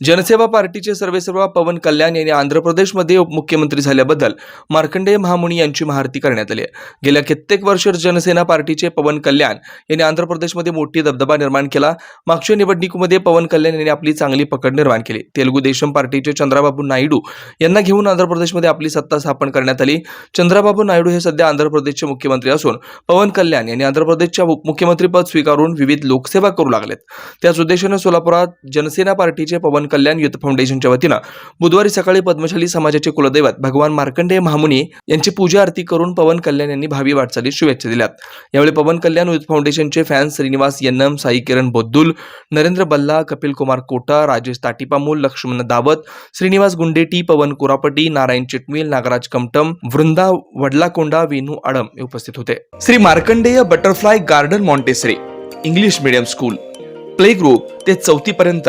जनसेवा पार्टीचे सर्वेसर्वा पवन कल्याण यांनी आंध्र प्रदेशमध्ये उपमुख्यमंत्री झाल्याबद्दल मार्कंडेय महामुनी यांची महारती करण्यात आली आहे. गेल्या कित्येक वर्ष जनसेना पार्टीचे पवन कल्याण यांनी आंध्र प्रदेशमध्ये मोठी दबदबा निर्माण केला. मागच्या निवडणुकीमध्ये पवन कल्याण यांनी आपली चांगली पकड निर्माण केली. तेलुगू देशम पार्टीचे चंद्राबाबू नायडू यांना घेऊन आंध्र प्रदेशमध्ये आपली सत्ता स्थापन करण्यात आली. चंद्राबाबू नायडू हे सध्या आंध्र प्रदेशचे मुख्यमंत्री असून पवन कल्याण यांनी आंध्र प्रदेशच्या मुख्यमंत्रीपद स्वीकारून विविध लोकसेवा करू लागलेत. त्याच उद्देशाने सोलापुरात जनसेना पार्टीचे पवन कल्याण युथ फाउंडेशनच्या वतीनं बुधवारी सकाळी पद्मशाली समाजाचे कुलदैवत भगवान मार्कंडेय महामुनी यांची पूजा आरती करून पवन कल्याण यांनी भावी वाटचाली शुभेच्छा दिल्यात. यावेळी पवन कल्याण युथ फाउंडेशनचे फॅन्स श्रीनिवास यन्नम साई किरण बोद्दुल नरेंद्र बल्ला कपिल कुमार कोटा राजेश ताटीपामूल लक्ष्मण दावत श्रीनिवास गुंडेटी पवन कुरापटी नारायण चिटमिल नागराज कमटम वृंदा वडलाकोंडा वेणू आडम हे उपस्थित होते. Shri Markandeya butterfly garden montessori English medium school. Play group ते चौथीपर्यंत